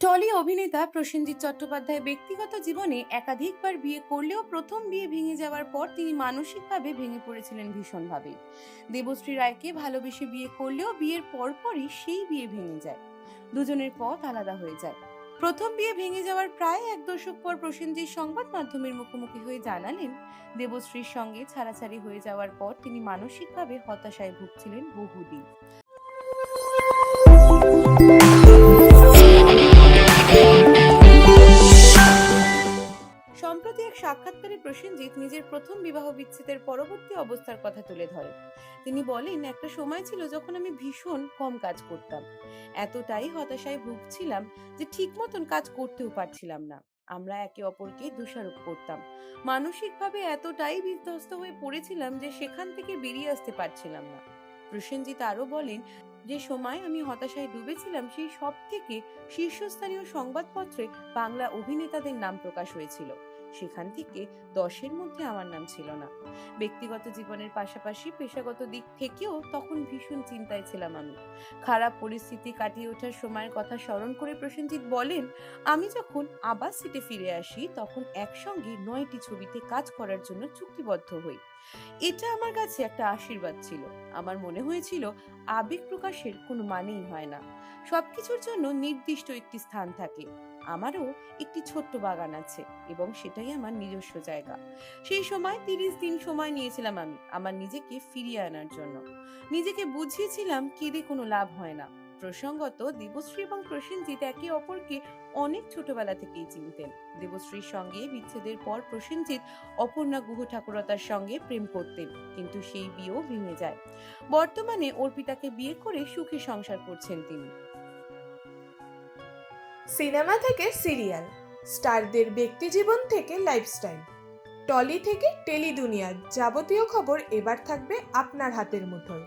Trolley অভিনেতা প্রসেনজিৎ চট্টোপাধ্যায় ব্যক্তিগত জীবনে একাধিকবার বিয়ে করলেও প্রথম বিয়ে ভেঙে যাওয়ার পর তিনি মানসিকভাবে ভেঙে পড়েছিলেন ভীষণভাবে। দেবশ্রী রায়কে ভালোবেসে বিয়ে করলেও বিয়ের পরপরই সেই বিয়ে ভেঙে যায়। দুজনের পথ আলাদা হয়ে যায়। প্রথম বিয়ে ভেঙে যাওয়ার প্রায় এক দশক পর প্রসেনজিৎ সংবাদ মাধ্যমের মুখোমুখি হয়ে জানালেন, দেবশ্রীর সঙ্গে ছাড়াছাড়ি হয়ে যাওয়ার পর তিনি মানসিকভাবে হতাশায় ভুগছিলেন বহুদিন। সাক্ষাৎকারে প্রসেনজিৎ নিজের প্রথম বিবাহ বিচ্ছেদের পরবর্তী অবস্থার কথা তুলে ধরেন তিনি বলেন, একটা সময় ছিল যখন আমি ভীষণ কম কাজ করতাম। এতটাই হতাশায় ভুগছিলাম যে ঠিক মতন কাজ করতেও পারছিলাম না। আমরা একে অপরকে দোষারোপ করতাম। মানসিকভাবে এতটাই বিধ্বস্ত হয়ে পড়েছিলাম যে সেখান থেকে বেরিয়ে আসতে পারছিলাম না। প্রসেনজিৎ আরও বলেন যে সময় আমি হতাশায় ডুবেছিলাম, সেই সব থেকে শীর্ষস্থানীয় সংবাদপত্রে বাংলা অভিনেতাদের নাম প্রকাশ হয়েছিল। সেখান থেকে দশের মধ্যে আমার নাম ছিল না। ব্যক্তিগত জীবনের পাশাপাশি পেশাগত দিক থেকেও তখন ভীষণ চিন্তায় ছিলাম আমি। খারাপ পরিস্থিতি কাটিয়ে ওঠার সময়ের কথা স্মরণ করে প্রসেনজিৎ বলেন, আমি যখন আবার সিটে ফিরে আসি, তখন একসঙ্গে নয়টি ছবিতে কাজ করার জন্য চুক্তিবদ্ধ হই। এটা আমার কাছে একটা আশীর্বাদ ছিল। আমার মনে হয়েছিল, আবেগ প্রকাশের কোনো মানেই হয় না। সবকিছুর জন্য নির্দিষ্ট একটি স্থান থাকে। আমারও একটি ছোট্ট বাগান আছে এবং সেটাই আমার নিজস্ব জায়গা। সেই সময় তিরিশ দিন সময় নিয়েছিলাম আমি। আমার নিজেকে ফিরিয়ে আনার জন্য। নিজেকে বুঝিয়েছিলাম কেঁদে কোনো লাভ হয় না। প্রসঙ্গত দেবশ্রী এবং প্রসেনজিৎ একে অপরকে অনেক ছোটবেলা থেকেই চিনতেন। দেবশ্রীর সঙ্গে বিচ্ছেদের পর প্রসেনজিৎ অপর্ণা গুহ ঠাকুরতার সঙ্গে প্রেম করতেন, কিন্তু সেই বিয়েও ভেঙে যায়। বর্তমানে অর্পিতাকে বিয়ে করে সুখী সংসার করছেন তিনি। সিনেমা থেকে সিরিয়াল, স্টারদের ব্যক্তিজীবন থেকে লাইফস্টাইল, টলি থেকে টেলি দুনিয়ার যাবতীয় খবর এবার থাকবে আপনার হাতের মুঠোয়।